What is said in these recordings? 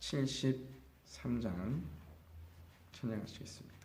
273장 찬양하시겠습니다.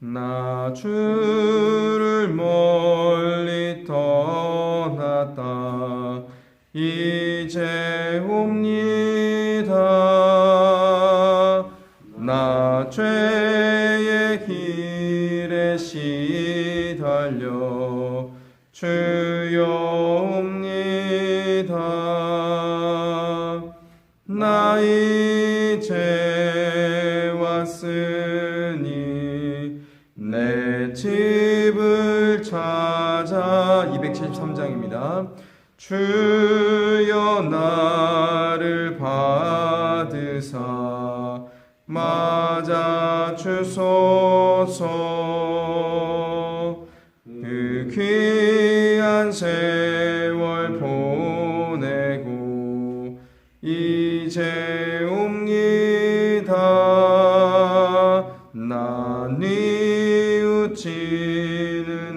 나 주를 멀리 떠났다 이제 옵니다 나죄 주여 옵니다 나 이제 왔으니 내 집을 찾아 273장입니다. 주여 나를 받으사 맞아 주소서 그 귀한 세월 보내고 이제 옵니다. 난 뉘우치는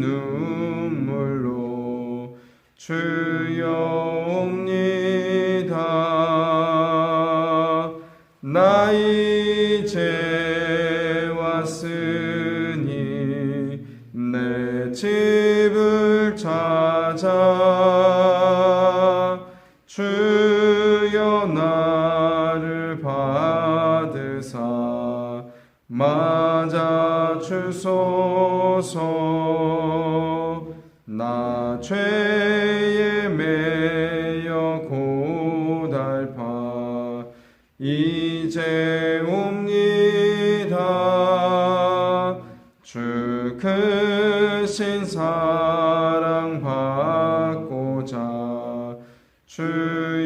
눈물로 주여 옵니다. 나 이제 왔으니 내 집을 찾아 주여 나를 받으사. 맞아 주소서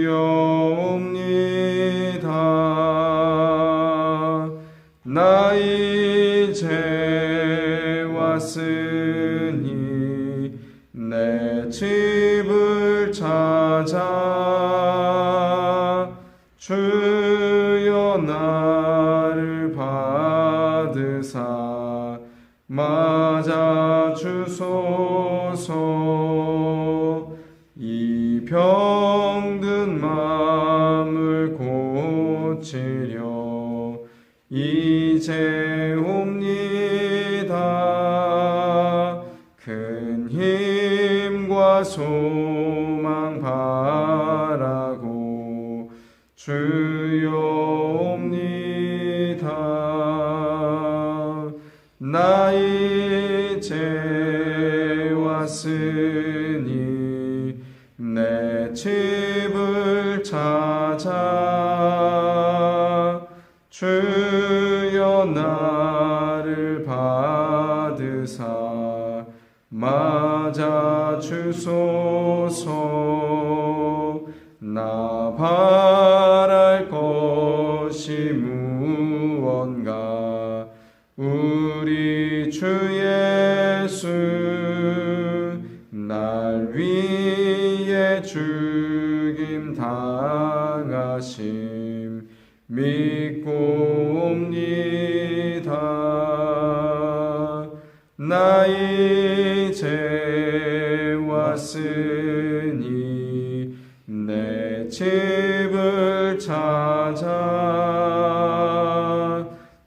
주 소망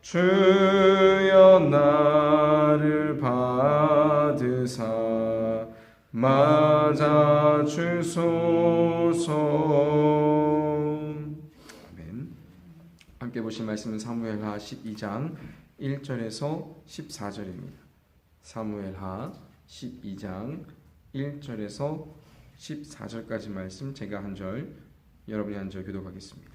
주여 나를 받으사 맞아 주소서. 아멘. 함께 보신 말씀은 사무엘하 12장 1절에서 14절입니다. 사무엘하 12장 1절에서 14절까지 말씀 제가 한 절, 여러분이 한 절 교독하겠습니다.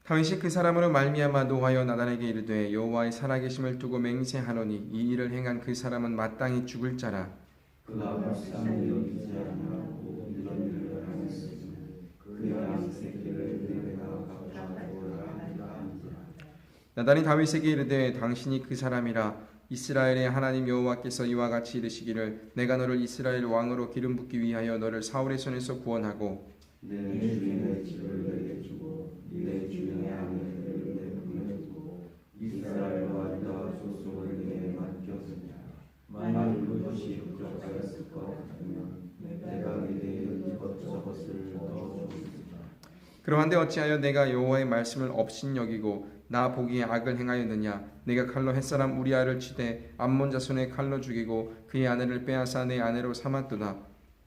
다윗이 그 사람으로 말미암아 노하여 나단에게 이르되 여호와의 살아계심을 두고 맹세하노니 이 일을 행한 그 사람은 마땅히 죽을 자라. 하니라 나단이 다윗에게 이르되 당신이 그 사람이라 이스라엘의 하나님 여호와께서 이와 같이 이르시기를 내가 너를 이스라엘 왕으로 기름 붓기 위하여 너를 사울의 손에서 구원하고 내 주인의 집을 내게 주고 내 주인의 아내를 내 품에 두고 이스라엘과 유다 소속을 내게 맡겼으냐? 만일 그것이 부족하였을 것 같으면 내가 내게 이것저것을 넣어주리라. 그러한데 어찌하여 내가 여호와의 말씀을 업신 여기고 나 보기에 악을 행하였느냐? 내가 칼로 햇사람 우리아를 치되 암몬 자손의 칼로 죽이고 그의 아내를 빼앗아 내 아내로 삼았도다.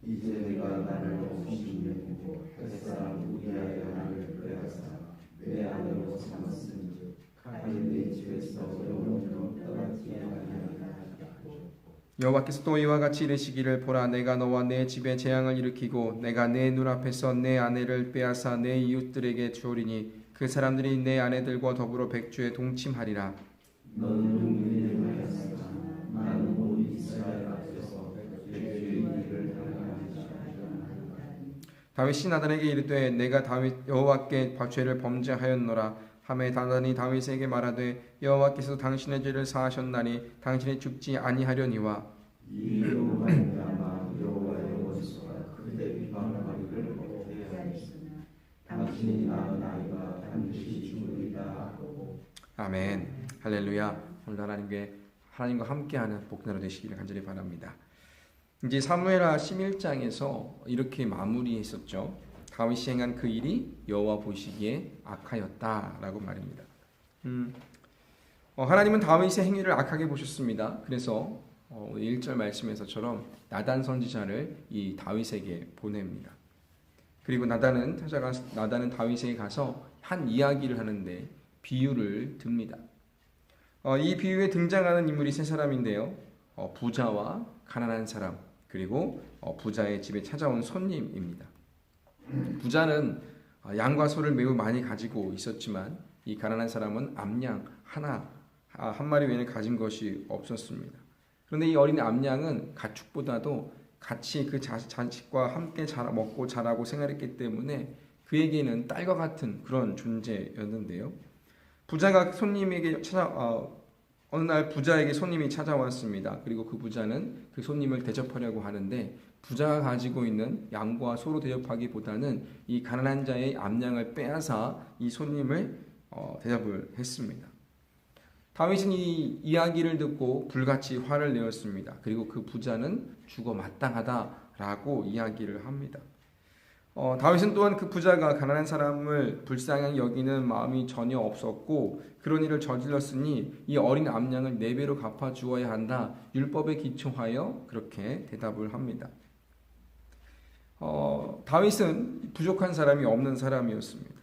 이제 내가 나를 없이 여기고 햇사람 우리아의 아내를 빼앗아 내 아내로 삼았으니 가인 내 집에서 영원토록 떠나지 아니하리라 여호와께서 또 이와 같이 이르시기를 보라 내가 너와 내 집에 재앙을 일으키고 내가 내 눈앞에서 내 아내를 빼앗아 내 이웃들에게 주오리니 그 사람들이 내 아내들과 더불어 백주에 동침하리라. 다윗이 나단에게 이르되 내가 다윗 여호와께 죄를 범죄하였노라 하매 나단이 다윗에게 말하되 여호와께서 당신의 죄를 사하셨나니 당신이 죽지 아니하려니와 아멘 할렐루야 오늘 하나님께 하나님과 함께하는 복나라 되시기를 간절히 바랍니다. 이제 사무엘하 11장에서 이렇게 마무리했었죠. 다윗이 행한 그 일이 여호와 보시기에 악하였다라고 말입니다. 음, 어, 하나님은 다윗의 행위를 악하게 보셨습니다. 그래서 어, 1절 말씀에서처럼 나단 선지자를 이 다윗에게 보냅니다. 그리고 나단은 찾아가 나단은 다윗에게 가서 한 이야기를 하는데 비유를 듭니다. 어, 이 비유에 등장하는 인물이 세 사람인데요. 어, 부자와 가난한 사람 그리고 어, 부자의 집에 찾아온 손님입니다. 부자는 어, 양과 소를 매우 많이 가지고 있었지만 이 가난한 사람은 암양 하나 아, 한 마리 외에는 가진 것이 없었습니다. 그런데 이 어린 암양은 가축보다도 같이 그 자, 자식과 함께 자라, 먹고 자라고 생활했기 때문에 그에게는 딸과 같은 그런 존재였는데요. 부자가 손님에게 찾아 어, 어느 날 부자에게 손님이 찾아왔습니다. 그리고 그 부자는 그 손님을 대접하려고 하는데 부자가 가지고 있는 양과 소로 대접하기보다는 이 가난한 자의 암양을 빼앗아 이 손님을 어, 대접을 했습니다. 다윗은 이 이야기를 듣고 불같이 화를 내었습니다. 그리고 그 부자는 죽어 마땅하다라고 이야기를 합니다. 어, 다윗은 또한 그 부자가 가난한 사람을 불쌍히 여기는 마음이 전혀 없었고 그런 일을 저질렀으니 이 어린 암양을 네 배로 갚아 주어야 한다. 율법에 기초하여 그렇게 대답을 합니다. 어, 다윗은 부족한 사람이 없는 사람이었습니다.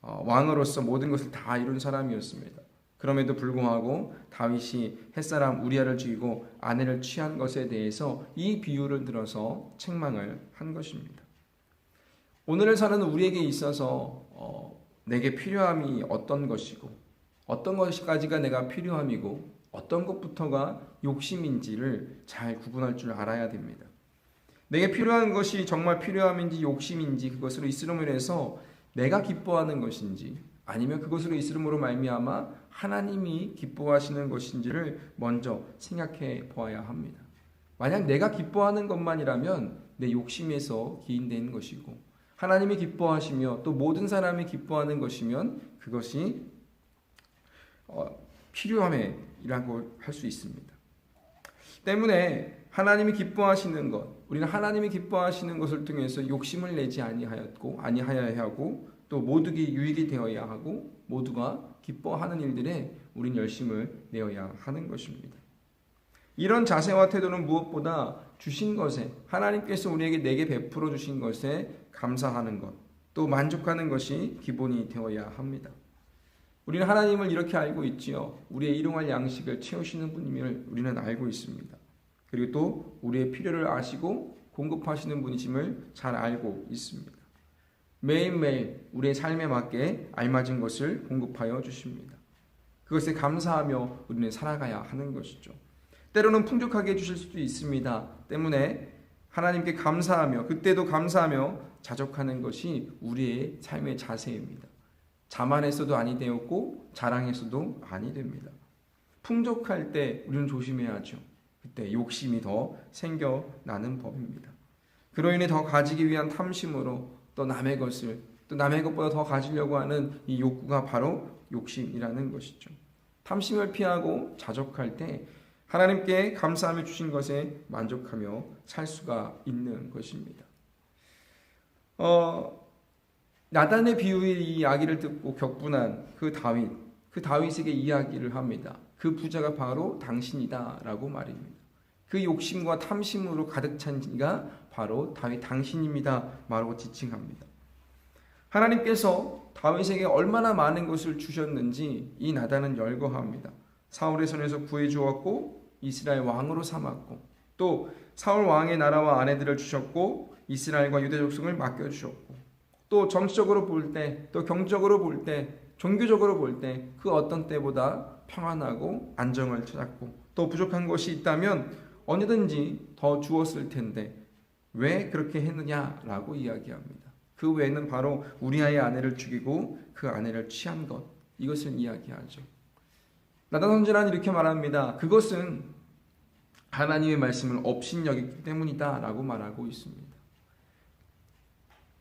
어, 왕으로서 모든 것을 다 이룬 사람이었습니다. 그럼에도 불구하고 다윗이 햇사람 우리아를 죽이고 아내를 취한 것에 대해서 이 비유를 들어서 책망을 한 것입니다. 오늘을 사는 우리에게 있어서 어, 내게 필요함이 어떤 것이고 어떤 것까지가 내가 필요함이고 어떤 것부터가 욕심인지를 잘 구분할 줄 알아야 됩니다. 내게 필요한 것이 정말 필요함인지 욕심인지 그것으로 있으므로 인해서 내가 기뻐하는 것인지 아니면 그것으로 있으므로 말미암아 하나님이 기뻐하시는 것인지를 먼저 생각해 보아야 합니다. 만약 내가 기뻐하는 것만이라면 내 욕심에서 기인되는 것이고 하나님이 기뻐하시며 또 모든 사람이 기뻐하는 것이면 그것이 어, 필요함이라고 할 수 있습니다. 때문에 하나님이 기뻐하시는 것, 우리는 하나님이 기뻐하시는 것을 통해서 욕심을 내지 아니하였고 아니하여야 하고 또 모두기 유익이 되어야 하고 모두가 기뻐하는 일들에 우린 열심을 내어야 하는 것입니다. 이런 자세와 태도는 무엇보다 주신 것에 하나님께서 우리에게 내게 베풀어 주신 것에 감사하는 것, 또 만족하는 것이 기본이 되어야 합니다. 우리는 하나님을 이렇게 알고 있지요. 우리의 일용할 양식을 채우시는 분임을 우리는 알고 있습니다. 그리고 또 우리의 필요를 아시고 공급하시는 분이심을 잘 알고 있습니다. 매일매일 우리의 삶에 맞게 알맞은 것을 공급하여 주십니다. 그것에 감사하며 우리는 살아가야 하는 것이죠. 때로는 풍족하게 해주실 수도 있습니다. 때문에 하나님께 감사하며 그때도 감사하며 자족하는 것이 우리의 삶의 자세입니다. 자만해서도 아니 되었고 자랑해서도 아니 됩니다. 풍족할 때 우리는 조심해야죠. 그때 욕심이 더 생겨나는 법입니다. 그로 인해 더 가지기 위한 탐심으로 또 남의 것을 또 남의 것보다 더 가지려고 하는 이 욕구가 바로 욕심이라는 것이죠. 탐심을 피하고 자족할 때 하나님께 감사하며 주신 것에 만족하며 살 수가 있는 것입니다. 어, 나단의 비유의 이 이야기를 듣고 격분한 그 다윗, 그 다윗에게 이야기를 합니다. 그 부자가 바로 당신이다 라고 말입니다. 그 욕심과 탐심으로 가득 찬 이가 바로 다윗 당신입니다. 말하고 지칭합니다. 하나님께서 다윗에게 얼마나 많은 것을 주셨는지 이 나단은 열거합니다. 사울의 손에서 구해 주었고 이스라엘 왕으로 삼았고 또 사울 왕의 나라와 아내들을 주셨고 이스라엘과 유대 족속을 맡겨 주셨고 또 정치적으로 볼 때 또 경적으로 볼 때 종교적으로 볼 때 그 어떤 때보다 평안하고 안정을 찾았고 또 부족한 것이 있다면 언제든지 더 주었을 텐데 왜 그렇게 했느냐라고 이야기합니다. 그 외에는 바로 우리 아의 아내를 죽이고 그 아내를 취한 것 이것을 이야기하죠. 나단 선지자는 이렇게 말합니다. 그것은 하나님의 말씀을 업신여겼기 때문이다 라고 말하고 있습니다.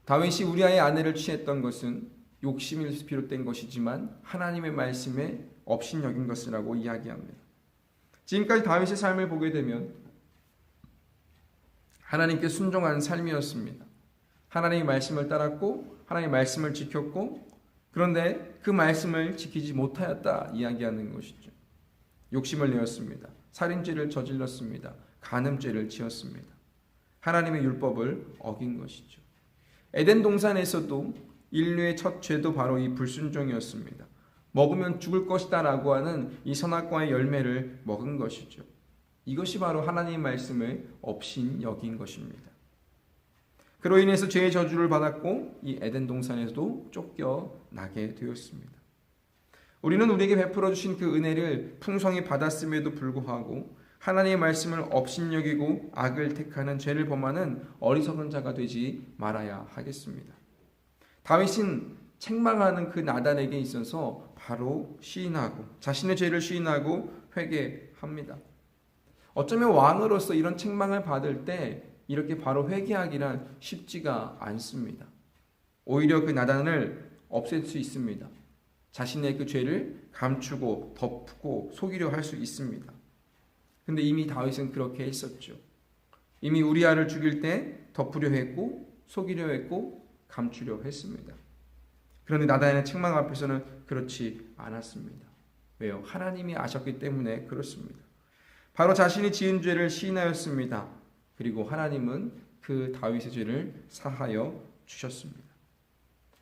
다윗이 우리아의 아내를 취했던 것은 욕심에서 비롯된 것이지만 하나님의 말씀에 업신여긴 것이라고 이야기합니다. 지금까지 다윗의 삶을 보게 되면 하나님께 순종한 삶이었습니다. 하나님의 말씀을 따랐고 하나님의 말씀을 지켰고 그런데 그 말씀을 지키지 못하였다 이야기하는 것이죠. 욕심을 내었습니다. 살인죄를 저질렀습니다. 간음죄를 지었습니다. 하나님의 율법을 어긴 것이죠. 에덴 동산에서도 인류의 첫 죄도 바로 이 불순종이었습니다. 먹으면 죽을 것이다 라고 하는 이 선악과의 열매를 먹은 것이죠. 이것이 바로 하나님의 말씀을 업신 여긴 것입니다. 그로 인해서 죄의 저주를 받았고 이 에덴 동산에서도 쫓겨나게 되었습니다. 우리는 우리에게 베풀어 주신 그 은혜를 풍성히 받았음에도 불구하고 하나님의 말씀을 업신여기고 악을 택하는 죄를 범하는 어리석은 자가 되지 말아야 하겠습니다. 다윗은 책망하는 그 나단에게 있어서 바로 시인하고 자신의 죄를 시인하고 회개합니다. 어쩌면 왕으로서 이런 책망을 받을 때 이렇게 바로 회개하기란 쉽지가 않습니다. 오히려 그 나단을 없앨 수 있습니다. 자신의 그 죄를 감추고 덮고 속이려 할 수 있습니다. 근데 이미 다윗은 그렇게 했었죠. 이미 우리아를 죽일 때 덮으려 했고 속이려 했고 감추려 했습니다. 그런데 나단의 책망 앞에서는 그렇지 않았습니다. 왜요? 하나님이 아셨기 때문에 그렇습니다. 바로 자신이 지은 죄를 시인하였습니다. 그리고 하나님은 그 다윗의 죄를 사하여 주셨습니다.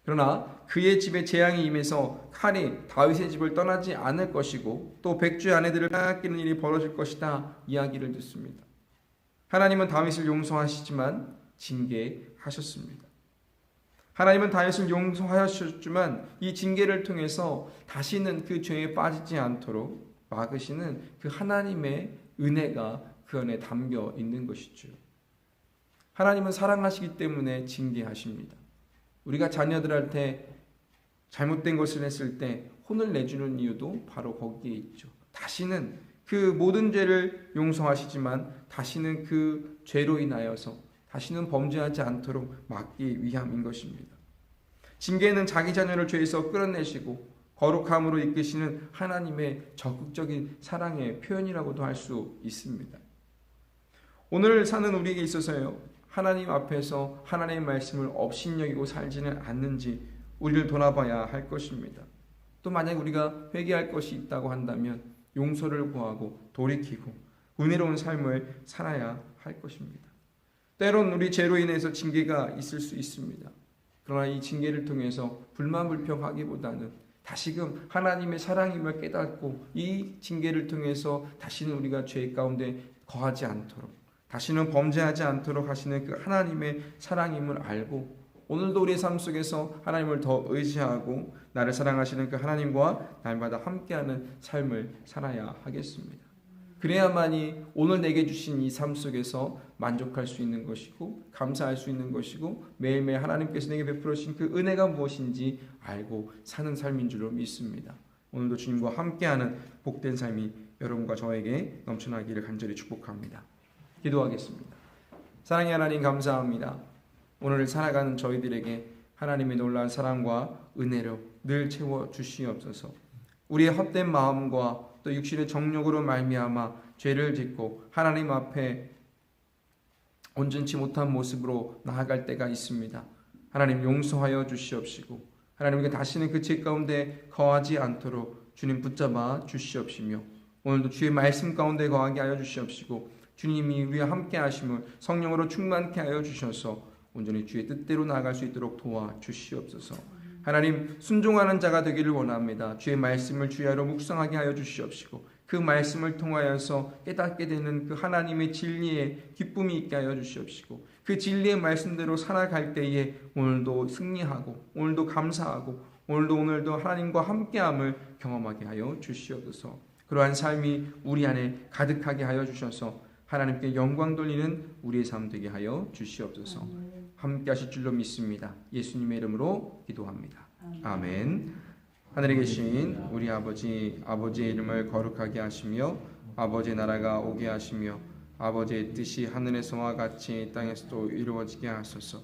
그러나 그의 집에 재앙이 임해서 칼이 다윗의 집을 떠나지 않을 것이고 또 백주의 아내들을 빼앗기는 일이 벌어질 것이다 이야기를 듣습니다. 하나님은 다윗을 용서하시지만 징계하셨습니다. 하나님은 다윗을 용서하셨지만 이 징계를 통해서 다시는 그 죄에 빠지지 않도록 막으시는 그 하나님의 은혜가 그 안에 담겨 있는 것이죠. 하나님은 사랑하시기 때문에 징계하십니다. 우리가 자녀들한테 잘못된 것을 했을 때 혼을 내주는 이유도 바로 거기에 있죠. 다시는 그 모든 죄를 용서하시지만 다시는 그 죄로 인하여서 다시는 범죄하지 않도록 막기 위함인 것입니다. 징계는 자기 자녀를 죄에서 끌어내시고 거룩함으로 이끄시는 하나님의 적극적인 사랑의 표현이라고도 할 수 있습니다. 오늘 사는 우리에게 있어서요. 하나님 앞에서 하나님의 말씀을 업신여기고 살지는 않는지 우리를 돌아봐야 할 것입니다. 또 만약 우리가 회개할 것이 있다고 한다면 용서를 구하고 돌이키고 은혜로운 삶을 살아야 할 것입니다. 때론 우리 죄로 인해서 징계가 있을 수 있습니다. 그러나 이 징계를 통해서 불만 불평하기보다는 다시금 하나님의 사랑임을 깨닫고 이 징계를 통해서 다시는 우리가 죄 가운데 거하지 않도록 다시는 범죄하지 않도록 하시는 그 하나님의 사랑임을 알고 오늘도 우리의 삶 속에서 하나님을 더 의지하고 나를 사랑하시는 그 하나님과 날마다 함께하는 삶을 살아야 하겠습니다. 그래야만이 오늘 내게 주신 이 삶 속에서 만족할 수 있는 것이고 감사할 수 있는 것이고 매일매일 하나님께서 내게 베풀어 주신 그 은혜가 무엇인지 알고 사는 삶인 줄로 믿습니다. 오늘도 주님과 함께하는 복된 삶이 여러분과 저에게 넘쳐나기를 간절히 축복합니다. 기도하겠습니다. 사랑의 하나님 감사합니다. 오늘 살아가는 저희들에게 하나님의 놀라운 사랑과 은혜로 늘 채워 주시옵소서. 우리의 헛된 마음과 또 육신의 정욕으로 말미암아 죄를 짓고 하나님 앞에 온전치 못한 모습으로 나아갈 때가 있습니다. 하나님 용서하여 주시옵시고 하나님께 다시는 그 죄 가운데 거하지 않도록 주님 붙잡아 주시옵시며 오늘도 주의 말씀 가운데 거하게 하여 주시옵시고 주님이 우리와 함께 하심을 성령으로 충만케 하여 주셔서 온전히 주의 뜻대로 나아갈 수 있도록 도와 주시옵소서. 하나님 순종하는 자가 되기를 원합니다. 주의 말씀을 주야로 묵상하게 하여 주시옵시고 그 말씀을 통하여서 깨닫게 되는 그 하나님의 진리에 기쁨이 있게 하여 주시옵시고 그 진리의 말씀대로 살아갈 때에 오늘도 승리하고 오늘도 감사하고 오늘도 오늘도 하나님과 함께함을 경험하게 하여 주시옵소서. 그러한 삶이 우리 안에 가득하게 하여 주셔서 하나님께 영광 돌리는 우리의 삶 되게 하여 주시옵소서. 함께 하실 줄로 믿습니다. 예수님의 이름으로 기도합니다. 아멘. 하늘에 계신 우리 아버지 아버지의 이름을 거룩하게 하시며 아버지의 나라가 오게 하시며 아버지의 뜻이 하늘에서와 같이 땅에서도 이루어지게 하소서.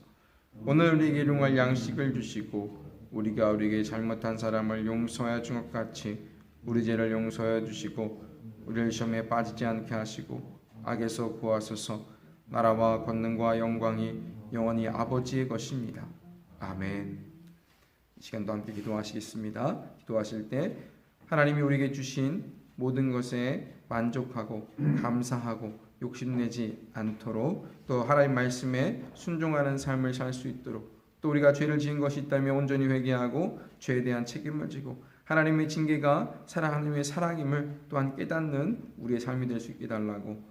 오늘 우리에게 일용할 양식을 주시고 우리가 우리에게 잘못한 사람을 용서하여 준 것 같이 우리 죄를 용서하여 주시고 우리를 시험에 빠지지 않게 하시고 악에서 구하소서. 나라와 권능과 영광이 영원히 아버지의 것입니다. 아멘. 이 시간도 함께 기도하시겠습니다. 기도하실 때 하나님이 우리에게 주신 모든 것에 만족하고 감사하고 욕심내지 않도록 또 하나님 말씀에 순종하는 삶을 살 수 있도록 또 우리가 죄를 지은 것이 있다면 온전히 회개하고 죄에 대한 책임을 지고 하나님의 징계가 사랑 하나님의 사랑임을 또한 깨닫는 우리의 삶이 될 수 있게 달라고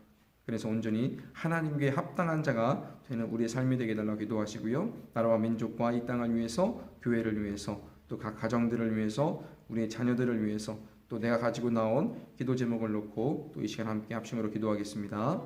그래서 온전히 하나님께 합당한 자가 되는 우리의 삶이 되게 달라고 기도하시고요. 나라와 민족과 이 땅을 위해서 교회를 위해서 또 각 가정들을 위해서 우리의 자녀들을 위해서 또 내가 가지고 나온 기도 제목을 놓고 또 이 시간 함께 합심으로 기도하겠습니다.